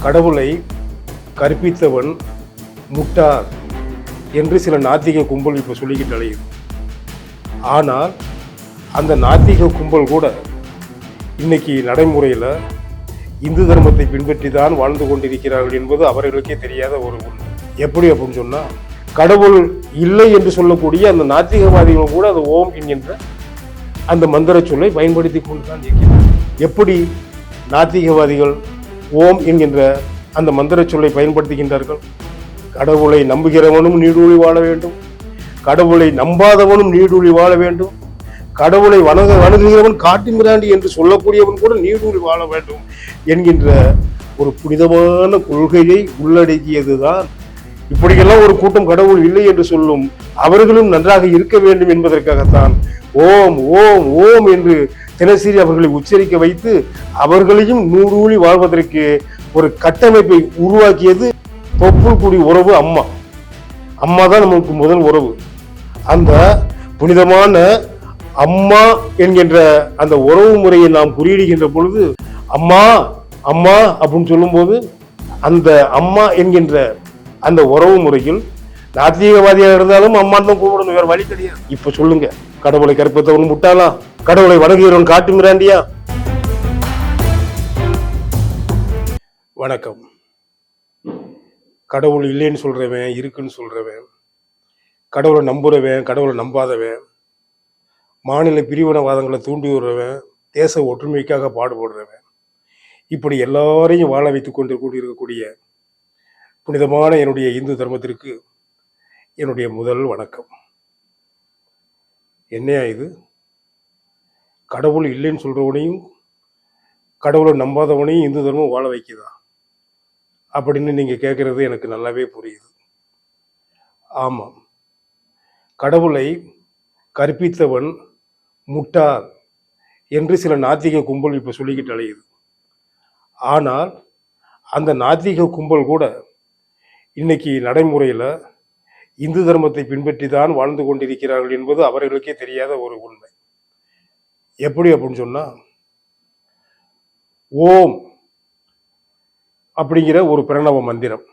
கடவுளை கற்பித்தவன் முட்டார் என்று சில நாத்திக கும்பல் இப்போ சொல்லிக்கிட்டு அலையுது ஆனால் அந்த நாத்திக கும்பல் கூட இன்னைக்கு நடைமுறையில் இந்து தர்மத்தை பின்பற்றி தான் வாழ்ந்து கொண்டிருக்கிறார்கள் என்பது அவர்களுக்கே தெரியாத ஒரு உண்மை. எப்படி அப்படின்னு சொன்னால் கடவுள் இல்லை என்று சொல்லக்கூடிய அந்த நாத்திகவாதிகள் கூட அந்த ஓம் என்கின்ற அந்த மந்திர சொல்லை பயன்படுத்தி கொண்டு தான் இருக்கிறார் எப்படி நாத்திகவாதிகள் ஓம் என்கின்ற அந்த மந்திர சொல்லை பயன்படுத்துகின்றார்கள். கடவுளை நம்புகிறவனும் நீடூழி வாழ வேண்டும். கடவுளை நம்பாதவனும் நீடூழி வாழ வேண்டும். கடவுளை வணங்க வணங்குகிறவன் காட்டு மிராண்டி என்று சொல்லக்கூடியவன் கூட நீடூழி வாழ வேண்டும் என்கின்ற ஒரு புனிதமான கொள்கையை உள்ளடக்கியதுதான். இப்படியெல்லாம் ஒரு கூட்டம் கடவுள் இல்லை என்று சொல்லும் அவர்களும் நன்றாக இருக்க வேண்டும் என்பதற்காகத்தான் ஓம் ஓம் ஓம் என்று தினசரி அவர்களை உச்சரிக்க வைத்து அவர்களையும் நூறூழி வாழ்வதற்கு ஒரு கட்டமைப்பை உருவாக்கியது தொப்புள் குடி உறவு அம்மா. அம்மா தான் நமக்கு முதல் உறவு. அந்த புனிதமான அம்மா என்கின்ற அந்த உறவு முறையை நாம் குறியிடுகின்ற பொழுது அம்மா அம்மா அப்படின்னு சொல்லும்போது அந்த அம்மா என்கின்ற அந்த உறவு முறையில் நாத்திகவாதியாக இருந்தாலும் அம்மா தான் கூப்பிடணும் வேற வழி கிடையாது. இப்ப சொல்லுங்க கடவுளை கற்பித்தவன் முட்டாளா? கடவுளை வணங்குகிறவன் காட்டு மிராண்டியா? வணக்கம். கடவுள் இல்லைன்னு சொல்றவன் இருக்குன்னு சொல்றவன். கடவுளை நம்புறவன் கடவுளை நம்பாதவன். மாநில பிரிவினவாதங்களை தூண்டி விடுறவன் தேச ஒற்றுமைக்காக பாடுபடுறவன். இப்படி எல்லாரையும் வாழ வைத்து கொண்டு கூடியிருக்கக்கூடிய புனிதமான என்னுடைய இந்து தர்மத்திற்கு என்னுடைய முதல் வணக்கம். என்னையா இது? கடவுள் இல்லைன்னு சொல்கிறவனையும் கடவுளை நம்பாதவனையும் இந்து தர்மம் வாழ வைக்குதா? அப்படின்னு நீங்கள் கேட்குறது எனக்கு நல்லாவே புரியுது. ஆமாம் கடவுளை கற்பித்தவன் முட்டார் என்று சில நாத்திக கும்பல் இப்போ சொல்லிக்கிட்டு அலையுது. ஆனால் அந்த நாத்திக கும்பல் கூட இன்னைக்கு நடைமுறையில் இந்து தர்மத்தை பின்பற்றி தான் வாழ்ந்து கொண்டிருக்கிறார்கள் என்பது அவர்களுக்கே தெரியாத ஒரு உண்மை. எப்படி அப்படின்னு சொன்னால் ஓம் அப்படிங்கிற ஒரு பிரணவ மந்திரம்.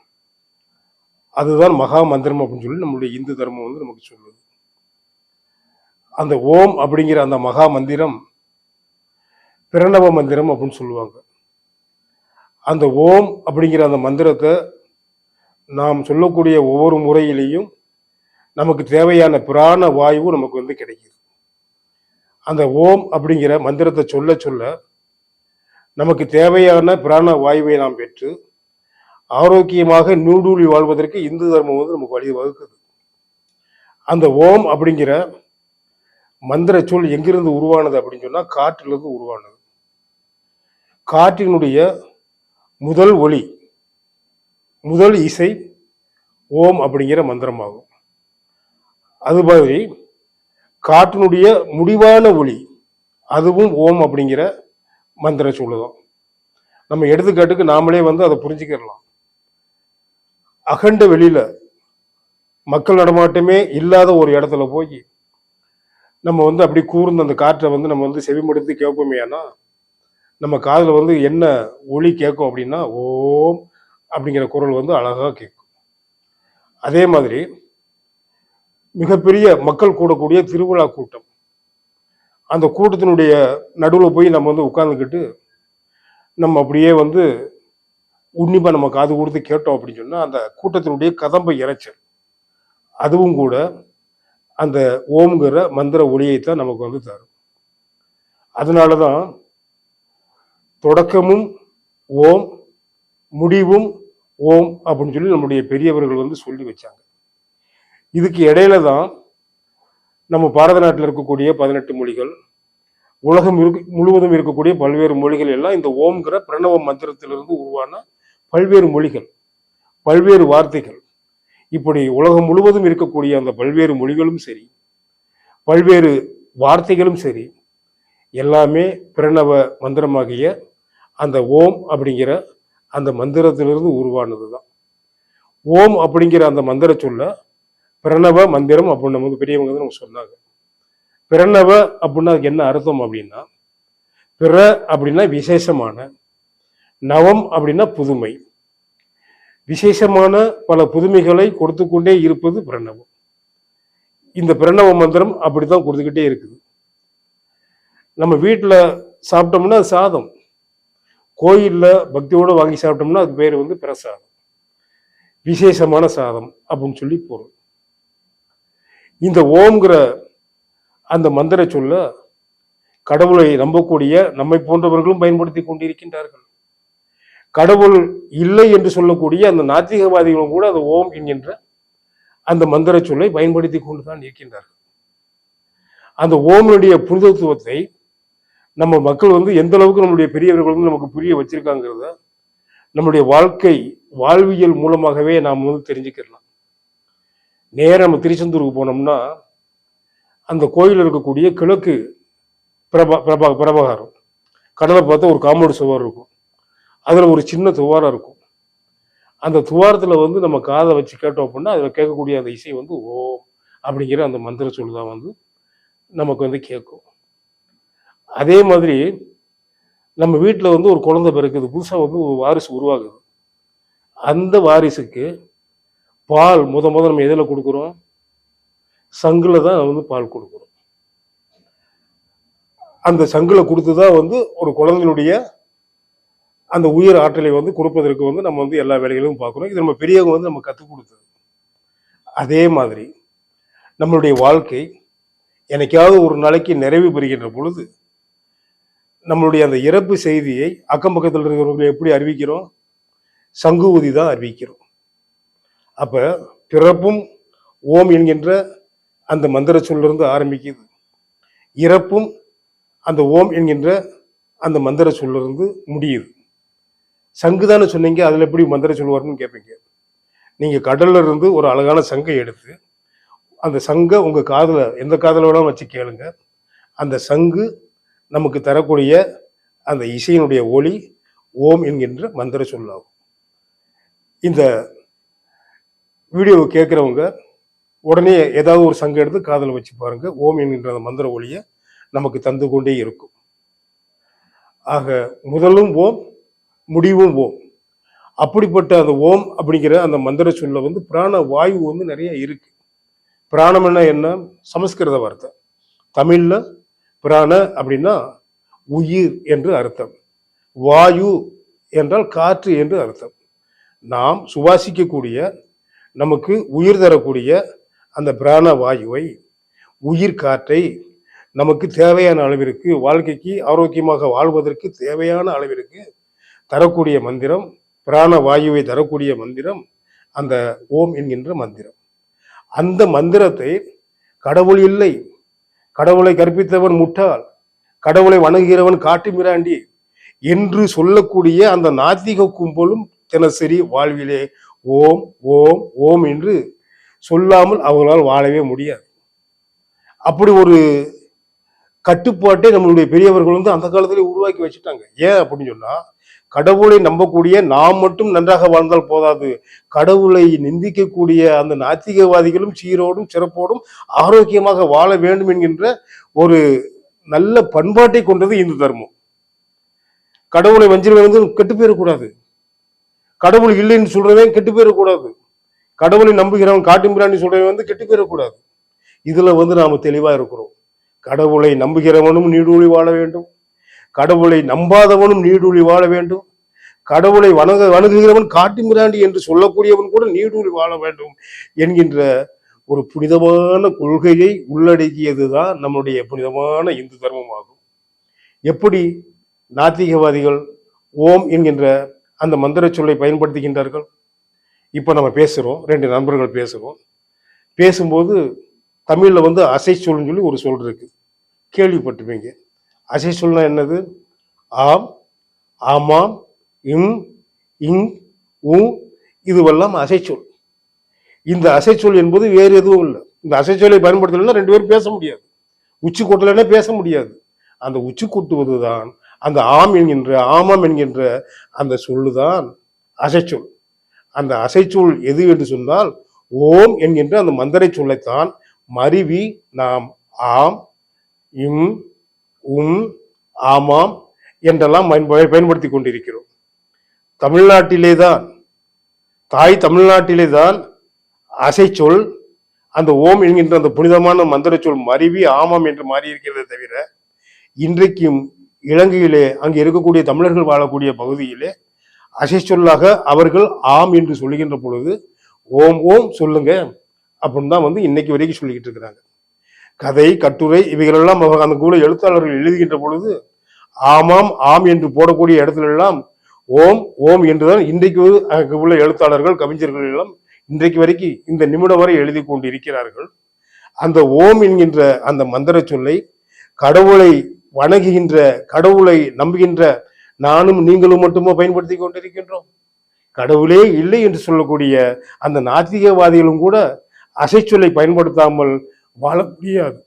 அதுதான் மகா மந்திரம் அப்படின்னு சொல்லி நம்மளுடைய இந்து தர்மம் வந்து நமக்கு சொல்லுது. அந்த ஓம் அப்படிங்கிற அந்த மகா மந்திரம் பிரணவ மந்திரம் அப்படின்னு சொல்லுவாங்க. அந்த ஓம் அப்படிங்கிற அந்த மந்திரத்தை நாம் சொல்லக்கூடிய ஒவ்வொரு முறையிலையும் நமக்கு தேவையான பிராண வாயு நமக்கு வந்து கிடைக்கிது. அந்த ஓம் அப்படிங்கிற மந்திரத்தை சொல்ல சொல்ல நமக்கு தேவையான பிராண வாயுவை நாம் பெற்று ஆரோக்கியமாக நூடூழி வாழ்வதற்கு இந்து தர்மம் வந்து நமக்கு வழி வகுக்குது அந்த ஓம் அப்படிங்கிற மந்திர சொல் எங்கிருந்து உருவானது அப்படின்னு சொன்னால் காற்றிலிருந்து உருவானது. காற்றினுடைய முதல் ஒளி முதல் இசை ஓம் அப்படிங்கிற மந்திரமாகும். அது மாதிரி காற்றினுடைய முடிவான ஒளி. அதுவும் ஓம் அப்படிங்கிற மந்திர சொல்லுதான் நம்ம எடுத்துக்காட்டுக்கு நாமளே வந்து அதை புரிஞ்சுக்கிடலாம். அகண்ட வெளியில மக்கள் நடமாட்டமே இல்லாத ஒரு இடத்துல போய் நம்ம வந்து அப்படி கூர்ந்து அந்த காற்றை வந்து நம்ம வந்து செவிமடுத்து கேட்போமே ஆனா நம்ம காதில் வந்து என்ன ஒளி கேட்கும் அப்படின்னா ஓம் அப்படிங்கிற குரல் வந்து அழகாக கேட்கும். அதே மாதிரி மிகப்பெரிய மக்கள் கூடக்கூடிய திருவிழா கூட்டம். அந்த கூட்டத்தினுடைய நடுவில் போய் நம்ம வந்து உட்காந்துக்கிட்டு நம்ம அப்படியே வந்து உன்னிப்பா நம்ம காது கொடுத்து கேட்டோம் அப்படின்னு சொன்னால் அந்த கூட்டத்தினுடைய கதம்பை இறைச்சல். அதுவும் கூட அந்த ஓம்ங்கிற மந்திர ஒளியை தான் நமக்கு வந்து தரும். அதனால தான் தொடக்கமும் ஓம் முடிவும் ஓம் அப்படின்னு சொல்லி நம்முடைய பெரியவர்கள் வந்து சொல்லி வச்சாங்க. இதுக்கு இடையில தான் நம்ம பாரத நாட்டில் இருக்கக்கூடிய பதினெட்டு மொழிகள் உலகம் இருக்கு முழுவதும் இருக்கக்கூடிய பல்வேறு மொழிகள் எல்லாம் இந்த ஓம்கிற பிரணவ மந்திரத்திலிருந்து உருவான பல்வேறு மொழிகள் பல்வேறு வார்த்தைகள். இப்படி உலகம் முழுவதும் இருக்கக்கூடிய அந்த பல்வேறு மொழிகளும் சரி பல்வேறு வார்த்தைகளும் சரி எல்லாமே பிரணவ மந்திரமாகிய அந்த ஓம் அப்படிங்கிற அந்த மந்திரத்திலிருந்து உருவானது தான் ஓம் அப்படிங்கிற அந்த மந்திர சொல்ல பிரணவ மந்திரம் அப்படின்னு நமக்கு பெரியவங்க வந்து நமக்கு சொன்னாங்க. பிரணவ அப்படின்னா அதுக்கு என்ன அர்த்தம் அப்படின்னா பிற அப்படின்னா விசேஷமான நவம் அப்படின்னா புதுமை. விசேஷமான பல புதுமைகளை கொடுத்து கொண்டே இருப்பது பிரணவம். இந்த பிரணவ மந்திரம் அப்படித்தான் கொடுத்துக்கிட்டே இருக்குது. நம்ம வீட்டில் சாப்பிட்டோம்னா அது சாதம். கோயிலில் பக்தியோடு வாங்கி சாப்பிட்டோம்னா அது பேர் வந்து பிரசாதம். விசேஷமான சாதம் அப்படின்னு சொல்லி பொருள். இந்த ஓம்ங்கிற அந்த மந்திர சொல்ல கடவுளை நம்பக்கூடிய நம்மை போன்றவர்களும் பயன்படுத்தி கொண்டிருக்கின்றார்கள். கடவுள் இல்லை என்று சொல்லக்கூடிய அந்த நாத்திகவாதிகளும் கூட அந்த ஓம் என்கின்ற அந்த மந்திர சொல்லை பயன்படுத்தி கொண்டுதான் இருக்கின்றார்கள். அந்த ஓமனுடைய புனிதத்துவத்தை நம்ம மக்கள் வந்து எந்த அளவுக்கு நம்முடைய பெரியவர்கள் வந்து நமக்கு புரிய வச்சிருக்காங்கிறத நம்முடைய வாழ்க்கை வாழ்வியல் மூலமாகவே நாம் வந்து தெரிஞ்சுக்கலாம் நேராக நம்ம திருச்செந்தூருக்கு போனோம்னா அந்த கோயில் இருக்கக்கூடிய கிழக்கு பிரபா பிரபா பிரபாகாரம் கடலை பார்த்தா ஒரு காம்பவுண்ட் சுவார் இருக்கும். அதில் ஒரு சின்ன துவாரம் இருக்கும். அந்த துவாரத்தில் வந்து நம்ம காதை வச்சு கேட்டோம் அப்படின்னா அதில் கேட்கக்கூடிய அந்த இசை வந்து ஓம் அப்படிங்கிற அந்த மந்திர சொல் தான் வந்து நமக்கு வந்து கேட்கும். அதே மாதிரி நம்ம வீட்டில் வந்து ஒரு குழந்தை பிறக்குது. புதுசாக வந்து ஒரு வாரிசு உருவாகுது. அந்த வாரிசுக்கு பால் முத முத நம்ம எதில் கொடுக்குறோம்? சங்கில் தான் வந்து பால் கொடுக்குறோம். அந்த சங்கில் கொடுத்து தான் வந்து ஒரு குழந்தையினுடைய அந்த உயிர் ஆற்றலை வந்து கொடுப்பதற்கு வந்து நம்ம வந்து எல்லா வேலைகளையும் பார்க்குறோம். இது நம்ம பெரியவங்க வந்து நம்ம கற்றுக் கொடுத்தது. அதே மாதிரி நம்மளுடைய வாழ்க்கை எனக்காவது ஒரு நாளைக்கு நிறைவு பெறுகின்ற பொழுது நம்மளுடைய அந்த இறப்பு செய்தியை அக்கம் பக்கத்தில் இருக்கிறவங்களை எப்படி அறிவிக்கிறோம்? சங்கு ஊதி தான் அறிவிக்கிறோம். அப்போ பிறப்பும் ஓம் என்கின்ற அந்த மந்திர சொல்லிருந்து ஆரம்பிக்குது. இறப்பும் அந்த ஓம் என்கின்ற அந்த மந்திர சொல்லிருந்து முடியுது. சங்குதான்னு சொன்னீங்க அதில் எப்படி மந்திர சொல்லுவார்னு கேட்பீங்க நீங்கள் கடல்ல இருந்து ஒரு அழகான சங்கை எடுத்து அந்த சங்கை உங்கள் காதில் எந்த காதில் வேணாலும் வச்சு கேளுங்க. அந்த சங்கு நமக்கு தரக்கூடிய அந்த இசையினுடைய ஒளி ஓம் என்கின்ற மந்திர சொல்லாகும். இந்த வீடியோவை கேட்குறவங்க உடனே ஏதாவது ஒரு சங்கம் எடுத்து காதில் வச்சு பாருங்க. ஓம் என்கின்ற அந்த மந்திர ஒளியை நமக்கு தந்து கொண்டே இருக்கும். ஆக முதலும் ஓம் முடிவும் ஓம். அப்படிப்பட்ட அந்த ஓம் அப்படிங்கிற அந்த மந்திர சொல்ல வந்து பிராண வாயு வந்து நிறைய இருக்கு. பிராணம்னா என்ன? சமஸ்கிருத வார்த்தை. தமிழ்ல பிராண அப்படின்னா உயிர் என்று அர்த்தம். வாயு என்றால் காற்று என்று அர்த்தம். நாம் சுவாசிக்கக்கூடிய நமக்கு உயிர் தரக்கூடிய அந்த பிராண வாயுவை உயிர் காற்றை நமக்கு தேவையான அளவிற்கு வாழ்க்கைக்கு ஆரோக்கியமாக வாழ்வதற்கு தேவையான அளவிற்கு தரக்கூடிய மந்திரம் பிராண வாயுவை தரக்கூடிய மந்திரம் அந்த ஓம் என்கின்ற மந்திரம். அந்த மந்திரத்தை கடவுள் இல்லை கடவுளை கற்பித்தவன் முட்டாள் கடவுளை வணங்குகிறவன் காட்டு மிராண்டி என்று சொல்லக்கூடிய அந்த நாத்திக கும்பலும் தினசரி வாழ்விலே ஓம் ஓம் ஓம் என்று சொல்லாமல் அவர்களால் வாழவே முடியாது. அப்படி ஒரு கட்டுப்பாட்டை நம்மளுடைய பெரியவர்கள் வந்து அந்த காலத்திலே உருவாக்கி வச்சுட்டாங்க. ஏன் அப்படின்னு சொன்னா கடவுளை நம்பக்கூடிய நாம் மட்டும் நன்றாக வாழ்ந்தால் போதாது. கடவுளை நிந்திக்கக்கூடிய அந்த நாத்திகவாதிகளும் சீரோடும் சிறப்போடும் ஆரோக்கியமாக வாழ வேண்டும் என்கின்ற ஒரு நல்ல பண்பாட்டை கொண்டது இந்து தர்மம். கடவுளை வஞ்சிருவது வந்து கெட்டு போயிடக்கூடாது. கடவுள் இல்லைன்னு சொல்றவன் கெட்டு போயிடக்கூடாது. கடவுளை நம்புகிறவன் காட்டு பிராண்டி சொல்றவன் வந்து கெட்டு போயிடக்கூடாது. இதுல வந்து நாம தெளிவா இருக்கிறோம். கடவுளை நம்புகிறவனும் நீடூழி வாழ வேண்டும். கடவுளை நம்பாதவனும் நீடூழி வாழ வேண்டும். கடவுளை வணங்க வணங்குகிறவன் காட்டு மிராண்டி என்று சொல்லக்கூடியவன் கூட நீடூழி வாழ வேண்டும் என்கின்ற ஒரு புனிதமான கொள்கையை உள்ளடக்கியதுதான் நம்முடைய புனிதமான இந்து தர்மமாகும். எப்படி நாத்திகவாதிகள் ஓம் என்கின்ற அந்த மந்திர சொல்லை பயன்படுத்துகின்றார்கள். இப்போ நம்ம பேசுகிறோம் ரெண்டு நண்பர்கள் பேசுகிறோம் பேசும்போது தமிழில் வந்து அசை சொல்னு சொல்லி ஒரு சொல் இருக்குது கேள்விப்பட்டிருப்பீங்க. அசை சொல்னா என்னது? ஆம் ஆமாம் இம் இங் உ இதுவெல்லாம் அசைச்சொல் இந்த அசைச்சொல் என்பது வேறு எதுவும் இல்லை. இந்த அசைச்சொல்லை பயன்படுத்தலைன்னா ரெண்டு பேரும் பேச முடியாது. உச்சி கொட்டலைன்னா பேச முடியாது. அந்த உச்சி கொட்டுவது தான் அந்த ஆம் என்கின்ற ஆமாம் என்கின்ற அந்த சொல்லுதான் அசைச்சொல். அந்த அசைச்சொல் எது என்று சொன்னால் ஓம் என்கின்ற அந்த மந்திரை சொல்லைத்தான் மருவி நாம் ஆம் இம் உம் ஆமாம் என்றெல்லாம் பயன்ப- பயன்படுத்தி கொண்டிருக்கிறோம். தமிழ்நாட்டிலே தான் தாய் தமிழ்நாட்டிலே தான் அசைச்சொல் அந்த ஓம் என்கின்ற அந்த புனிதமான மந்திர சொல் மருவி ஆமாம் என்று மாறியிருக்கிறதே தவிர இன்றைக்கும் இலங்கையிலே அங்கே இருக்கக்கூடிய தமிழர்கள் வாழக்கூடிய பகுதியிலே அசைச்சொல்லாக அவர்கள் ஆம் என்று சொல்லுகின்ற பொழுது ஓம் ஓம் சொல்லுங்க அப்படின்னு தான் வந்து இன்னைக்கு வரைக்கும் சொல்லிக்கிட்டு இருக்கிறாங்க. கதை கட்டுரை இவைகளெல்லாம் அவங்க அந்த கூட எழுத்தாளர்கள் எழுதுகின்ற பொழுது ஆமாம் ஆம் என்று போடக்கூடிய இடத்துல எல்லாம் ஓம் ஓம் என்றுதான் இன்றைக்கு அங்கு உள்ள எழுத்தாளர்கள் கவிஞர்கள் எல்லாம் இன்றைக்கு வரைக்கும் இந்த நிமிடம் வரை எழுதி கொண்டு இருக்கிறார்கள் அந்த ஓம் என்கின்ற அந்த மந்திர சொல்லை கடவுளை வணங்குகின்ற கடவுளை நம்புகின்ற நானும் நீங்களும் மட்டுமோ பயன்படுத்தி கொண்டிருக்கின்றோம். கடவுளே இல்லை என்று சொல்லக்கூடிய அந்த நாத்திகவாதிகளும் கூட அசைச்சொல்லை பயன்படுத்தாமல் வாழ முடியாது.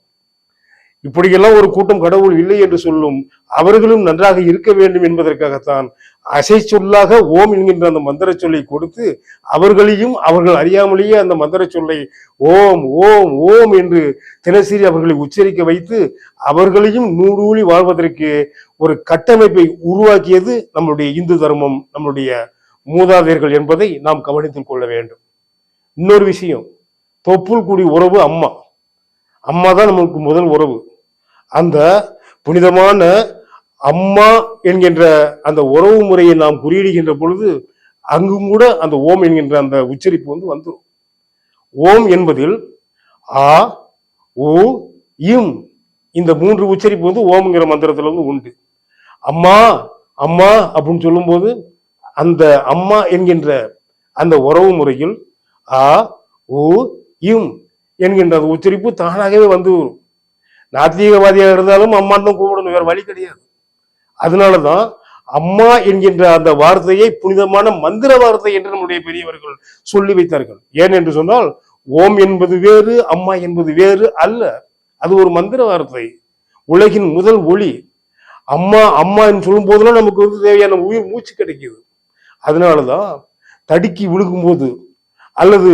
இப்படியெல்லாம் ஒரு கூட்டம் கடவுள் இல்லை என்று சொல்லும் அவர்களும் நன்றாக இருக்க வேண்டும் என்பதற்காகத்தான் அசை சொல்லாக ஓம் என்கின்ற அந்த மந்திர சொல்லை கொடுத்து அவர்களையும் அவர்கள் அறியாமலேயே அந்த மந்திர சொல்லை ஓம் ஓம் ஓம் என்று தினசரி அவர்களை உச்சரிக்க வைத்து அவர்களையும் நூறூழி வாழ்வதற்கு ஒரு கட்டமைப்பை உருவாக்கியது நம்மளுடைய இந்து தர்மம் நம்மளுடைய மூதாதையர்கள் என்பதை நாம் கவனித்துக் கொள்ள வேண்டும். இன்னொரு விஷயம் தொப்புள் கூடி உறவு அம்மா. அம்மா தான் நமக்கு முதல் உறவு. அந்த புனிதமான அம்மா என்கின்ற அந்த உறவு முறையை நாம் குறியிடுகின்ற பொழுது அங்கும் கூட அந்த ஓம் என்கின்ற அந்த உச்சரிப்பு வந்து வந்துடும் ஓம் என்பதில் ஆ உ இம் இந்த மூன்று உச்சரிப்பு வந்து ஓம்ங்கிற மந்திரத்துல வந்து உண்டு. அம்மா அம்மா அப்படின்னு சொல்லும்போது அந்த அம்மா என்கின்ற அந்த உறவு முறையில் ஆ உ இம் என்கின்ற அந்த உச்சரிப்பு தானாகவே வந்து வரும். நாத்திகவாதியாக இருந்தாலும் அம்மான்னு தான் கூப்பிடணும் வேற வழி கிடையாது. அதனாலதான் அம்மா என்கின்ற அந்த வார்த்தையை புனிதமான மந்திர வார்த்தை என்று நம்முடைய பெரியவர்கள் சொல்லி வைத்தார்கள். ஏன் என்று சொன்னால் ஓம் என்பது வேறு அம்மா என்பது வேறு அல்ல. அது ஒரு மந்திர வார்த்தை. உலகின் முதல் ஒளி. அம்மா அம்மா என்று சொல்லும் போதெல்லாம் நமக்கு வந்து தேவையான உயிர் மூச்சு கிடைக்குது. அதனாலதான் தடுக்கி விழுகும்போது அல்லது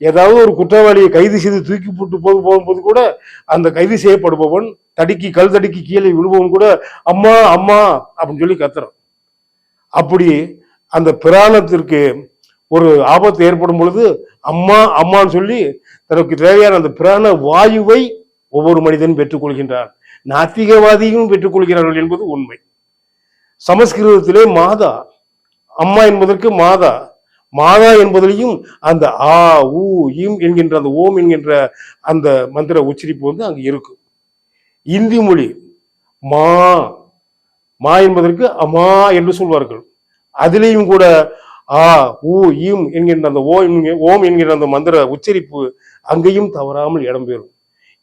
ஏதாவது ஒரு குற்றவாளியை கைது செய்து தூக்கி போட்டு போது போகும்போது கூட அந்த கைது செய்யப்படுபவன் தடுக்கி கல் தடுக்கி கீழே விழுபவன் கூட அம்மா அம்மா அப்படின்னு சொல்லி கத்துறான். அப்படி அந்த பிராணத்திற்கு ஒரு ஆபத்து ஏற்படும் பொழுது அம்மா அம்மான்னு சொல்லி தனக்கு தேவையான அந்த பிராண வாயுவை ஒவ்வொரு மனிதனும் பெற்றுக்கொள்கின்றார் நாத்திகவாதியும் பெற்றுக்கொள்கிறார்கள் என்பது உண்மை. சமஸ்கிருதத்திலே மாதா அம்மா என்பதற்கு மாதா மாதா என்பதிலையும் அந்த ஆ ஊ இம் என்கின்ற அந்த ஓம் என்கின்ற அந்த மந்திர உச்சரிப்பு வந்து அங்கே இருக்கும் இந்தி மொழி மா மா என்பதற்கு அம்மா என்று சொல்வார்கள். அதிலேயும் கூட ஆ ஊ இம் என்கின்ற அந்த ஓ ஓம் என்கின்ற அந்த மந்திர உச்சரிப்பு அங்கேயும் தவறாமல் இடம்பெறும்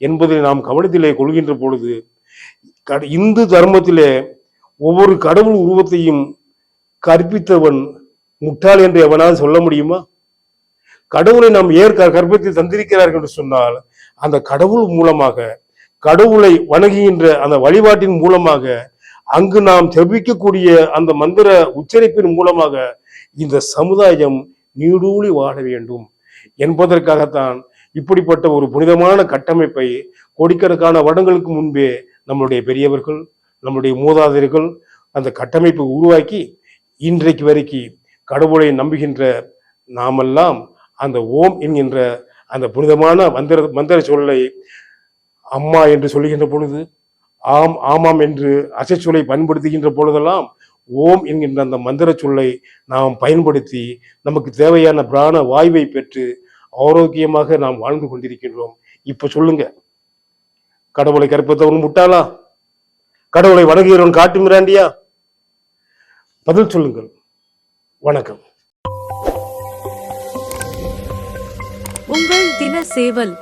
என்பதை நாம் கவனத்திலே கொள்கின்ற பொழுது இந்து தர்மத்திலே ஒவ்வொரு கடவுள் உருவத்தையும் கற்பித்தவன் முட்டாள் என்று எவனாவது சொல்ல முடியுமா? கடவுளை நாம் ஏற்க கற்பித்து தந்திருக்கிறார்கள் என்று சொன்னால் அந்த கடவுள் மூலமாக கடவுளை வணங்குகின்ற அந்த வழிபாட்டின் மூலமாக அங்கு நாம் ஜபிக்கக்கூடிய அந்த மந்திர உச்சரிப்பின் மூலமாக இந்த சமுதாயம் நீடூழி வாழ வேண்டும். என்பதற்காகத்தான் இப்படிப்பட்ட ஒரு புனிதமான கட்டமைப்பை கோடிக்கணக்கான வருடங்களுக்கு முன்பே நம்மளுடைய பெரியவர்கள் நம்முடைய மூதாதையர்கள் அந்த கட்டமைப்பை உருவாக்கி இன்றைக்கு வரைக்கும் கடவுளை நம்புகின்ற நாமெல்லாம் அந்த ஓம் என்கின்ற அந்த புனிதமான மந்திர மந்திர சொல்லை அம்மா என்று சொல்லுகின்ற பொழுது ஆம் ஆமாம் என்று அசைச்சொல்லை பயன்படுத்துகின்ற பொழுதெல்லாம் ஓம் என்கின்ற அந்த மந்திர சொல்லை நாம் பயன்படுத்தி நமக்கு தேவையான பிராண வாயுவை பெற்று ஆரோக்கியமாக நாம் வாழ்ந்து கொண்டிருக்கின்றோம். இப்ப சொல்லுங்க. கடவுளை கற்பத்தவன் முட்டாளா? கடவுளை வணங்குகிறவன் காட்டு மிராண்டியா? பதில் சொல்லுங்கள். வணக்கம். உங்கள் தின சேவல்